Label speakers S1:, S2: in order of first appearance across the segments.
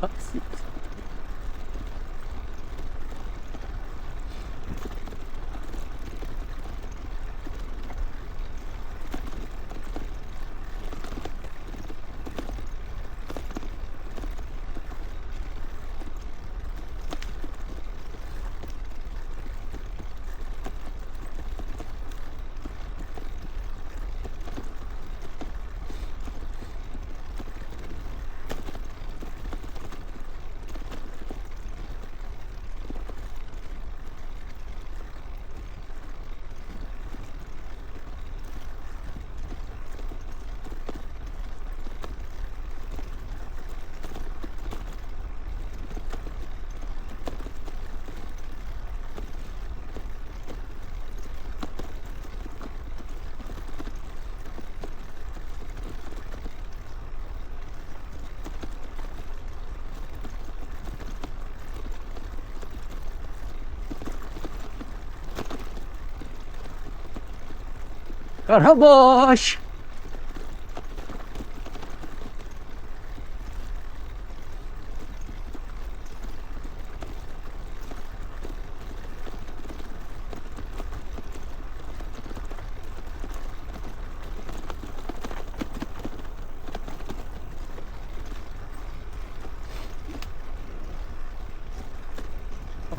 S1: ます。Karabaş.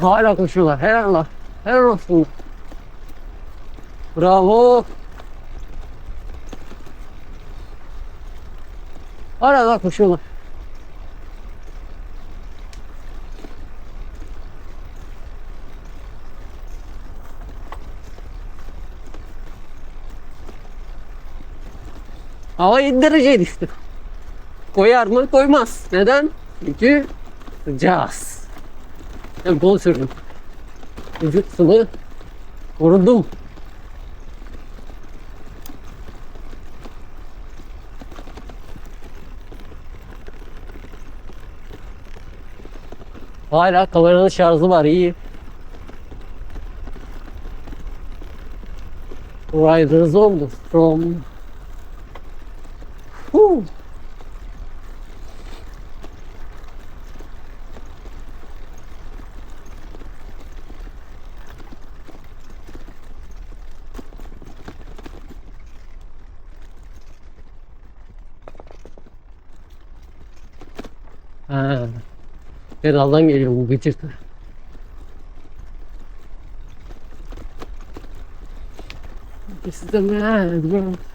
S1: Hala koşuyorlar. Helal Allah. Helal olsun. Bravo. Hala daha koşuyorlar. Hava 7 dereceydi işte. Koyar mı? Koymaz. Neden? Çünkü sıcağız. Ben bol sürdüm. Vücut ısımı korudum. Hala kameranın şarjı var iyi. Riders on the from Whew. Ha. Pedaldan geliyor bu gıcırtı. This is the.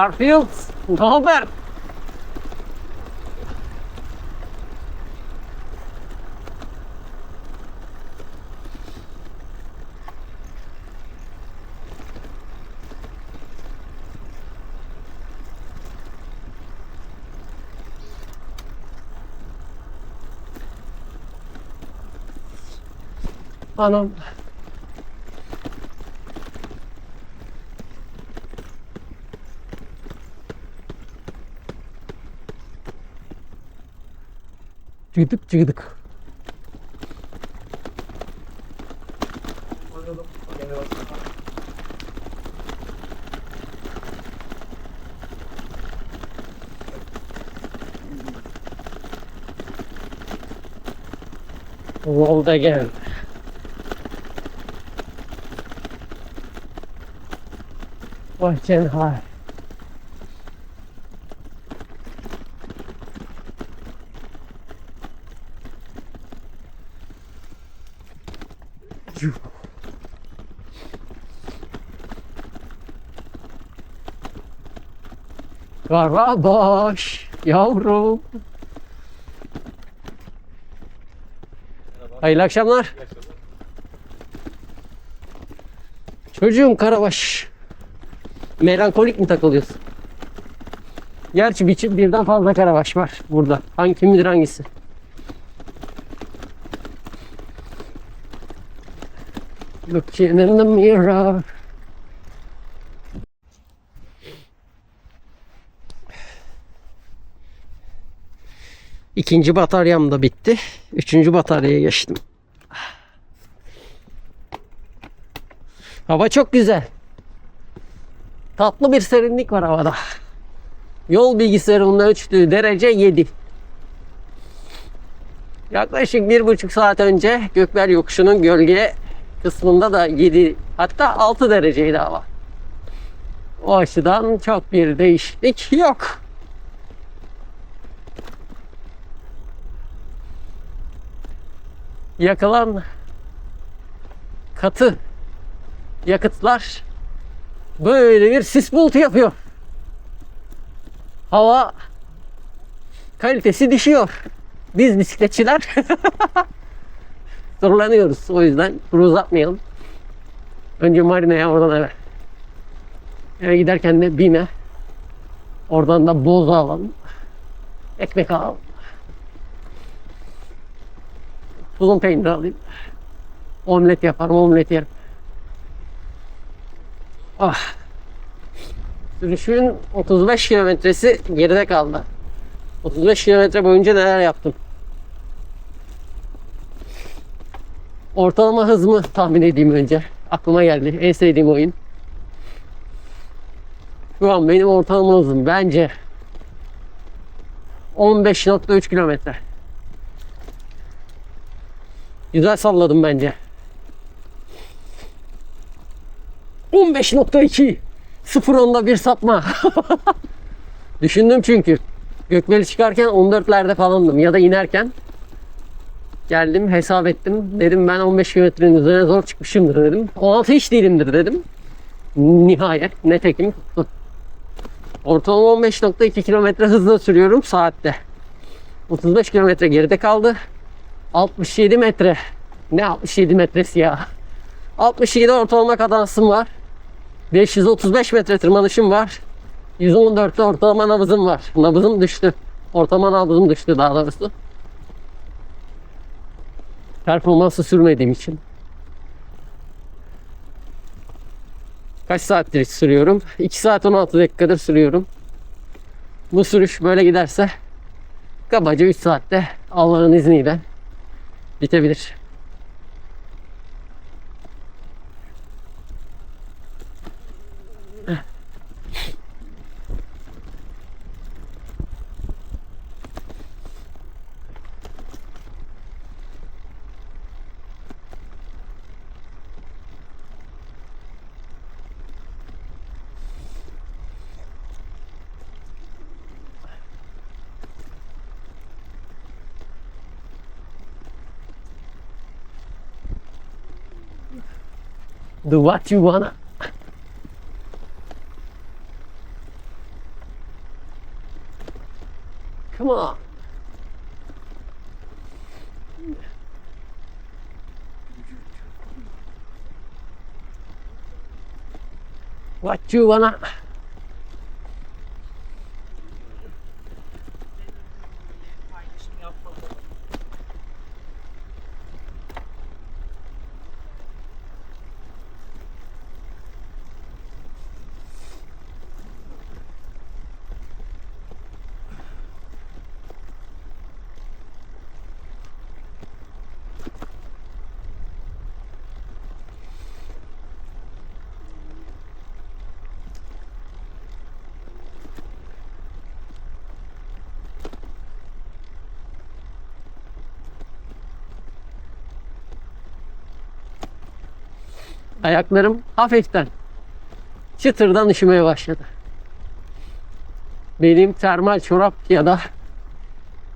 S1: Garfield, ne haber? Anam. Cıgıdık cıgıdık. Rolled again. Watching high. Karabaş yavrum. Hayırlı akşamlar. Çocuğum Karabaş. Melankolik mi takılıyorsun? Gerçi birden fazla Karabaş var burada. Hangi kim bilir hangisi? Looking in the mirror. İkinci bataryam da bitti. Üçüncü bataryaya geçtim. Hava çok güzel. Tatlı bir serinlik var havada. Yol bilgisayarının ölçtüğü derece 7. Yaklaşık bir buçuk saat önce Gökber Yokuşu'nun gölge kısmında da 7 hatta 6 dereceydi hava. O açıdan çok bir değişiklik yok. Yakılan katı yakıtlar böyle bir sis bulutu yapıyor. Hava kalitesi düşüyor. Biz bisikletçiler zorlanıyoruz. O yüzden turu uzatmayalım. Önce marinaya oradan eve. Eve giderken de bine. Oradan da boza alalım. Ekmek al. Tulum peyniri alayım. Omlet yaparım, omlet yerim. Ah. Sürüşün 35 kilometresi geride kaldı. 35 kilometre boyunca neler yaptım? Ortalama hız mı tahmin edeyim önce. Aklıma geldi. En sevdiğim oyun. Şu an benim ortalama hızım bence 15.3 kilometre. Güzel salladım bence. 15.2 0 onda bir sapma. Düşündüm çünkü. Gökbeli çıkarken 14'lerde falandım ya da inerken. Geldim hesap ettim. Dedim ben 15 kilometrenin üzerine zor çıkmışımdır dedim. 16 hiç değilimdir dedim. Nihayet netekim tuttu. Ortalama 15.2 kilometre hızla sürüyorum saatte. 35 kilometre geride kaldı. 67 metre. Ne 67 metresi ya? 67 ortalama kazansım var. 535 metre tırmanışım var. 114'te ortalama nabızım var. Nabızım düştü. Ortalama nabızım düştü daha doğrusu. Performansı sürmediğim için. Kaç saattir sürüyorum? 2 saat 16 dakikadır sürüyorum. Bu sürüş böyle giderse kabaca 3 saatte Allah'ın izniyle bitebilir. Do what you wanna. Come on. What you wanna. Ayaklarım hafiften çıtırdan üşümeye başladı. Benim termal çorap ya da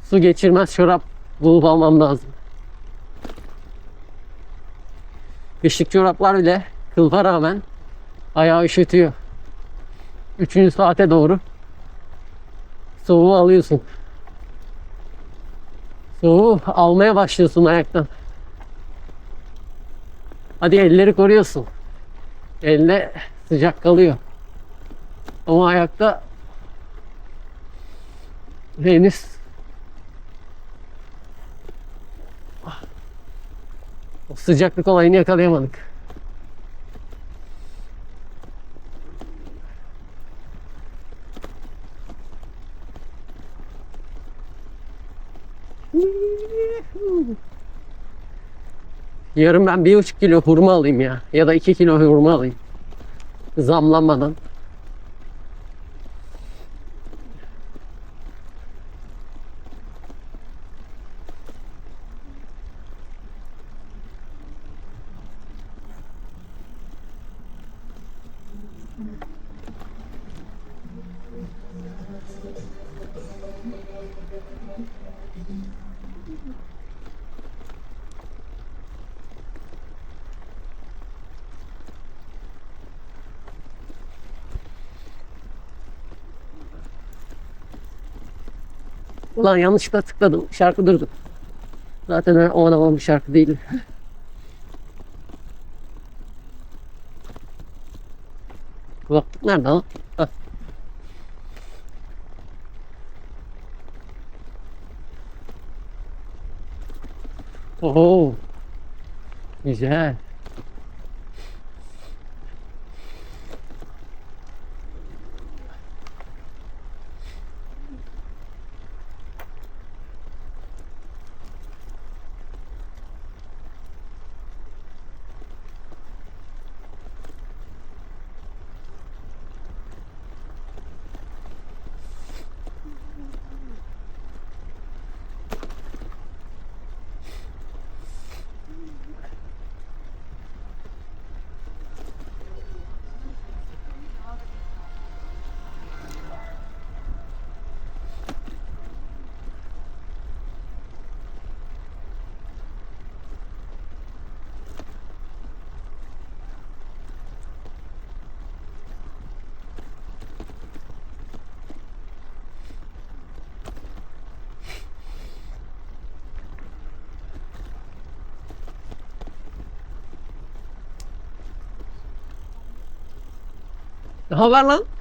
S1: su geçirmez çorap bulup almam lazım. Kışlık çoraplar bile kılfa rağmen ayağı üşütüyor. Üçüncü saate doğru soğuğu alıyorsun. Soğuğu almaya başlıyorsun ayaktan. Hadi elleri koruyorsun. Elle sıcak kalıyor. Ama ayakta henüz o sıcaklık olayını yakalayamadık. Yarın ben bir buçuk kilo hurma alayım ya. Ya da iki kilo hurma alayım. Zamlanmadan. Lan yanlışlıkla tıkladım. Şarkı durdu. Zaten o an aman bir şarkı değil. Kulaklık nerede lan? Ha. Oho. Güzel. 好办了。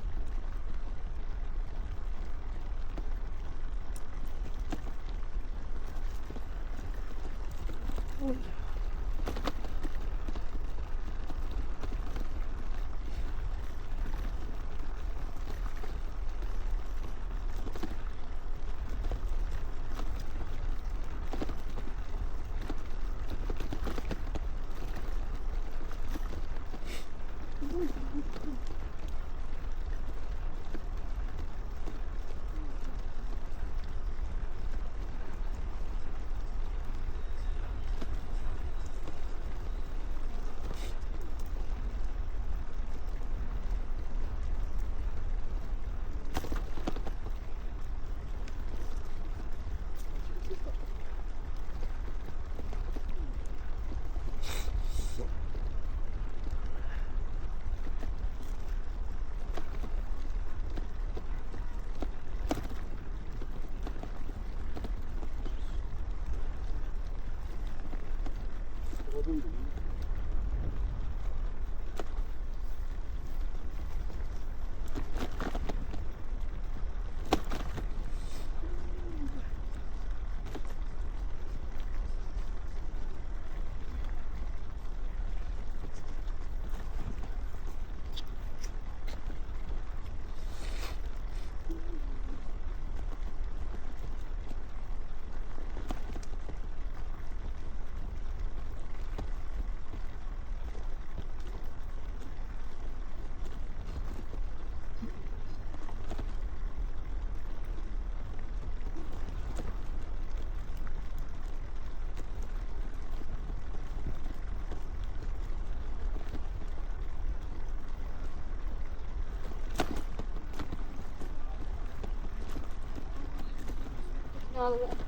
S1: Ne haber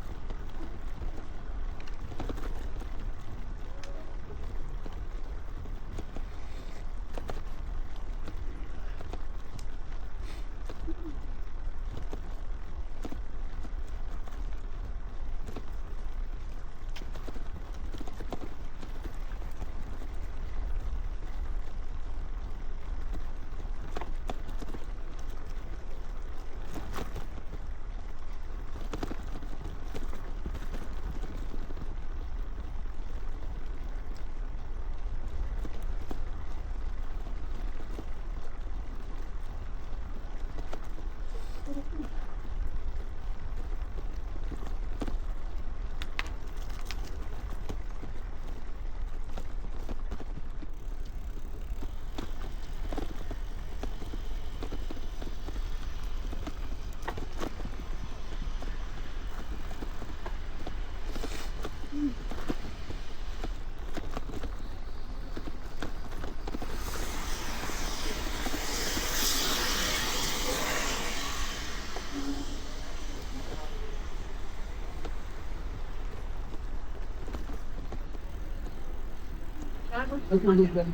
S1: lan?
S2: Vallahi.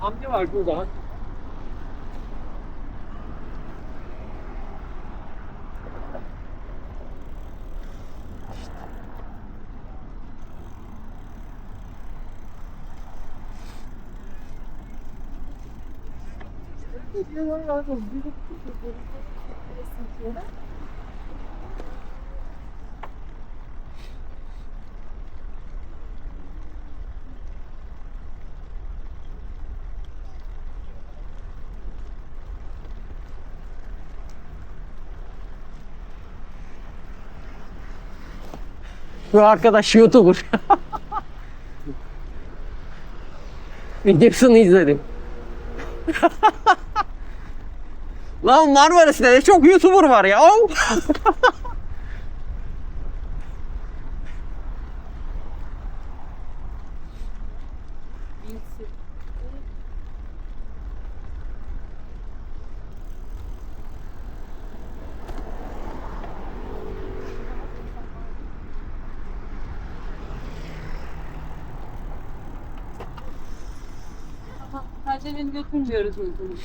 S1: Amca var burada. Bu arkadaş YouTuber. Videosunu izledim. Lan Marmaris'te de çok YouTuber var ya.
S2: Perdeleri götürmüyoruz uygun.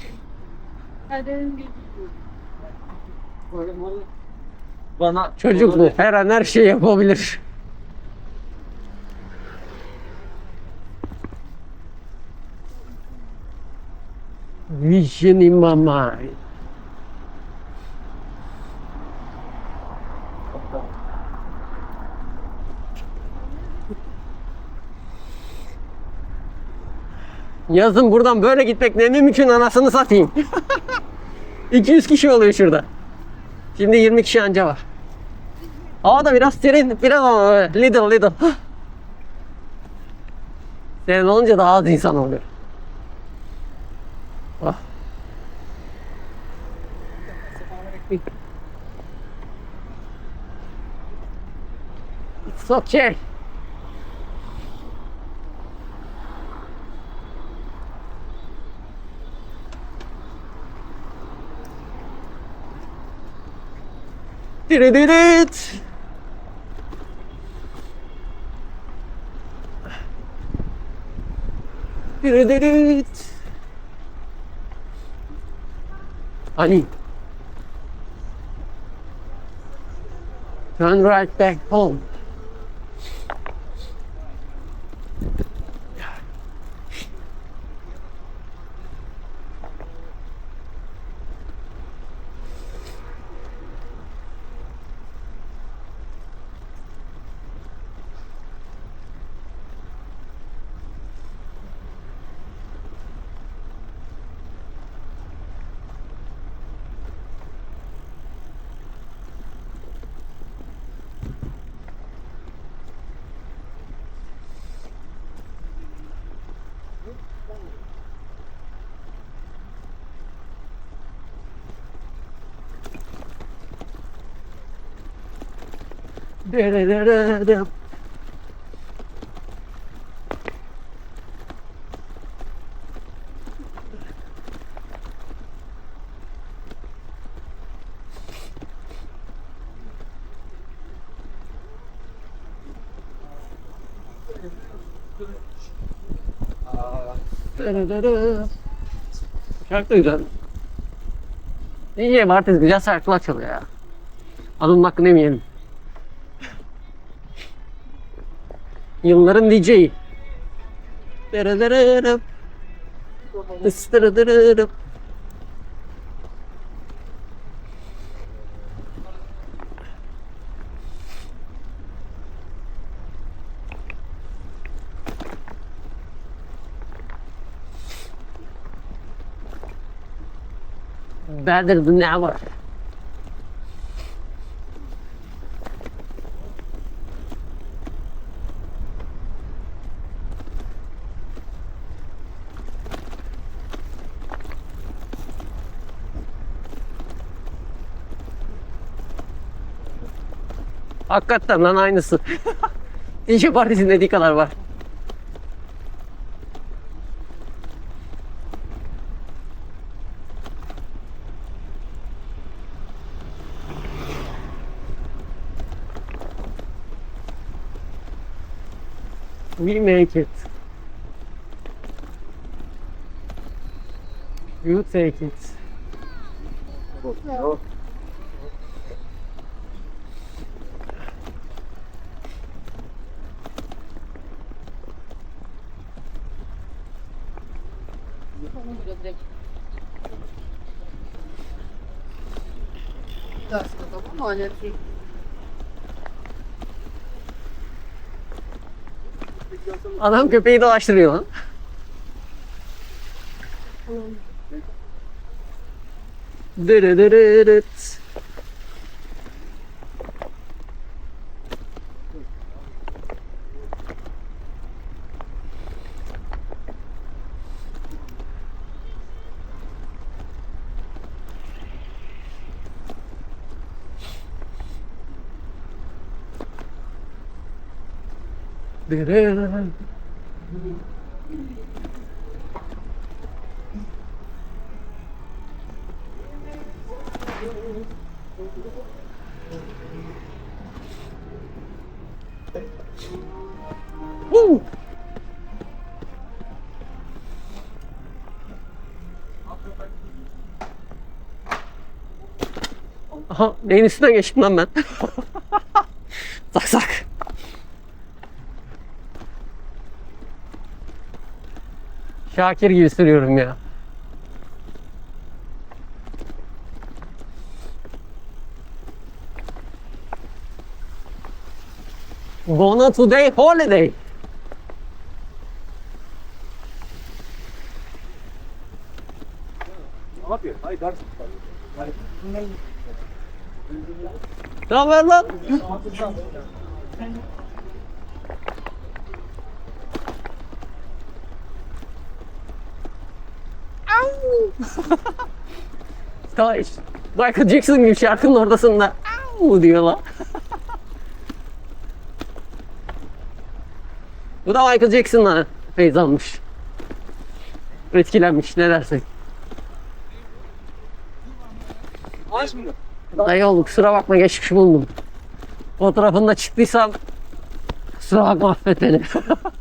S3: Bana
S1: Çocuk bu. Her an her şey yapabilir. Vision in my mind. Yazın buradan böyle gitmek ne mümkün anasını satayım. 200 kişi oluyor şurada. Şimdi 20 kişi anca var. Hava da biraz serin, biraz ama böyle little little. Serin olunca daha az insan oluyor. Ah. It's okay. Honey. Turn right back home. Dırırırırım. Dırırırım. Şarkı güzel. İyi Martez güzel şarkılar çalıyor ya. Adamın hakkını yemeyelim. Yılların DJ'i. Better than ever. Hakikaten lan aynısı. DJ partisinin dediği kadar var. We make it. You take it. Adam köpeği dolaştırıyor lan. Dırıdırırıt. Dırırırıt. Woo! Aha neyin üstüne geçtim lan ben? sak sak. Şakir gibi sürüyorum ya. Gonna today holiday.
S3: Ne yapıyor? Hayır ders.
S1: Ne haber lan? İşte. Michael Jackson gibi şarkının ortasında Au diyor lan. Bu da Michael Jackson'la feyz almış. Etkilenmiş ne dersek.
S3: Aç mı?
S1: Dayı oğlum kusura bakma geçmiş buldum. Fotoğrafında çıktıysam kusura bakma affet beni.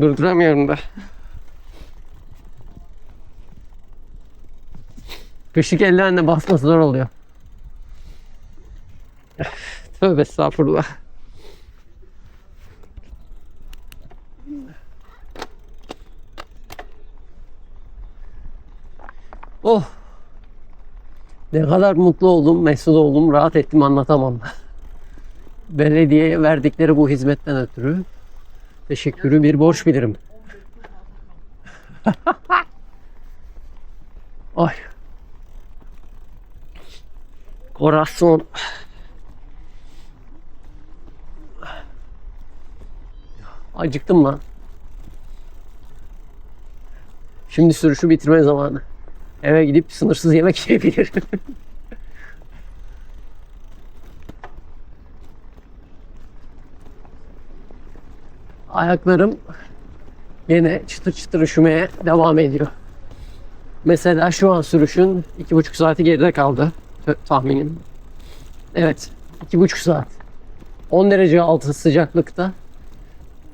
S1: Durduramıyorum da. Kışlık eldivenle basması zor oluyor. Tövbe estağfurullah. Oh. Ne kadar mutlu oldum, mesut oldum, rahat ettim anlatamam. Belediyeye verdikleri bu hizmetten ötürü teşekkürü bir borç bilirim. Ay. Corazon. Acıktım lan. Şimdi sürüşü bitirme zamanı. Eve gidip sınırsız yemek yiyebilirim. Ayaklarım yine çıtır çıtır üşümeye devam ediyor. Mesela şu an sürüşün iki buçuk saati geride kaldı tahminim. Evet, iki buçuk saat. 10 derece altı sıcaklıkta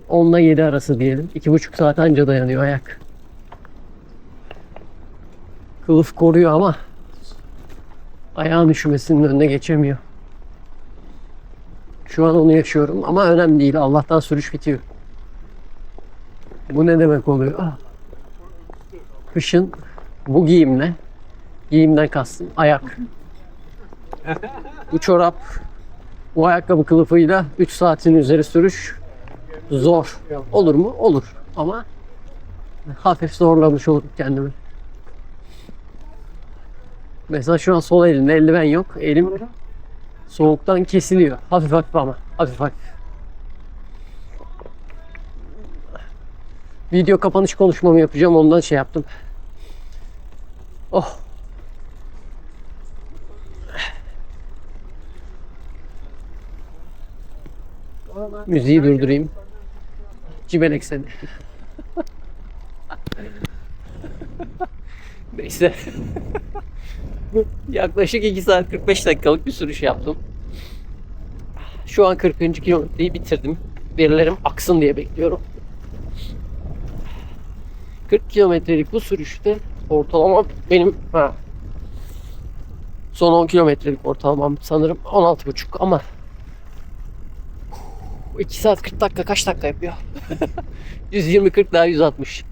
S1: 10 ile 7 arası diyelim. iki buçuk saat anca dayanıyor ayak. Kılıf koruyor ama ayağın üşümesinin önüne geçemiyor. Şu an onu yaşıyorum ama önemli değil. Allah'tan sürüş bitiyor. Bu ne demek oluyor? Ah. Kışın bu giyimle giyimden kastım ayak. bu çorap bu ayakkabı kılıfıyla 3 saatin üzeri sürüş zor. Olur mu? Olur. Ama hafif zorlamış olurum kendimi. Mesela şu an sol elimde eldiven yok. Elim soğuktan kesiliyor. Hafif hafif ama. Hafif hafif. Video kapanış konuşmamı yapacağım. Ondan şey yaptım. Oh. Müziği durdurayım. Cibelek seni. Neyse. Yaklaşık 2 saat 45 dakikalık bir sürüş yaptım. Şu an 40. kilometreyi bitirdim. Verilerim aksın diye bekliyorum. 40 kilometrelik bu sürüşte ortalama benim ha, son 10 kilometrelik ortalamam sanırım 16,5 ama 2 saat 40 dakika kaç dakika yapıyor? 120-40 daha 160.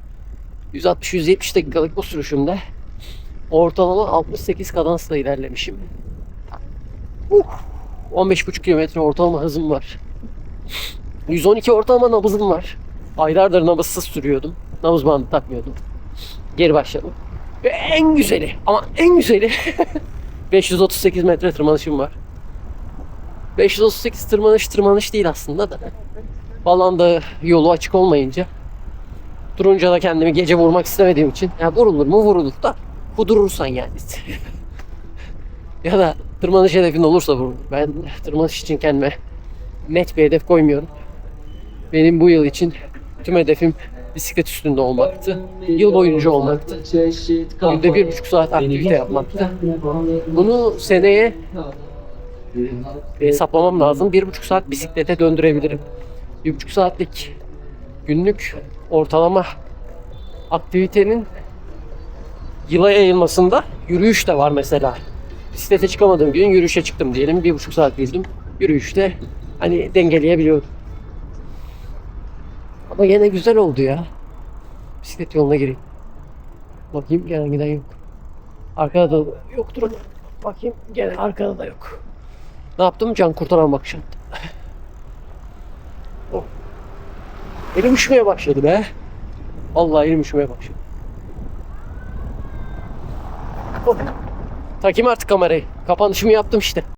S1: 160-170 dakikalık bu sürüşümde ortalama 68 kadansla ilerlemişim. Uh, 15,5 kilometre ortalama hızım var. 112 ortalama nabızım var. Aylardır nabızsız sürüyordum. Nabız bandı takmıyordum. Geri başladım. Ve en güzeli ama en güzeli 538 metre tırmanışım var. 538 tırmanış tırmanış değil aslında da. Balanda yolu açık olmayınca durunca da kendimi gece vurmak istemediğim için ya vurulur mu vurulur da kudurursan yani. ya da tırmanış hedefin olursa vurulur. Ben tırmanış için kendime net bir hedef koymuyorum. Benim bu yıl için tüm hedefim bisiklet üstünde olmaktı. Yıl boyunca olmaktı. Günde bir buçuk saat aktivite yapmaktı. Bunu seneye hesaplamam lazım. Bir buçuk saat bisiklete döndürebilirim. Bir buçuk saatlik günlük ortalama aktivitenin yıla yayılmasında yürüyüş de var mesela. Bisiklete çıkamadığım gün yürüyüşe çıktım diyelim. Bir buçuk saat girdim. Yürüyüşte hani dengeleyebiliyorum. Ama yine güzel oldu ya. Bisiklet yoluna gireyim. Bakayım gelen giden yok. Arkada da yoktur ama. Bakayım gene arkada da yok. Ne yaptım? Can kurtaran bakış attım. oh. Elim üşümeye başladı be. Vallahi elim üşümeye başladı. Oh. Takayım artık kamerayı. Kapanışımı yaptım işte.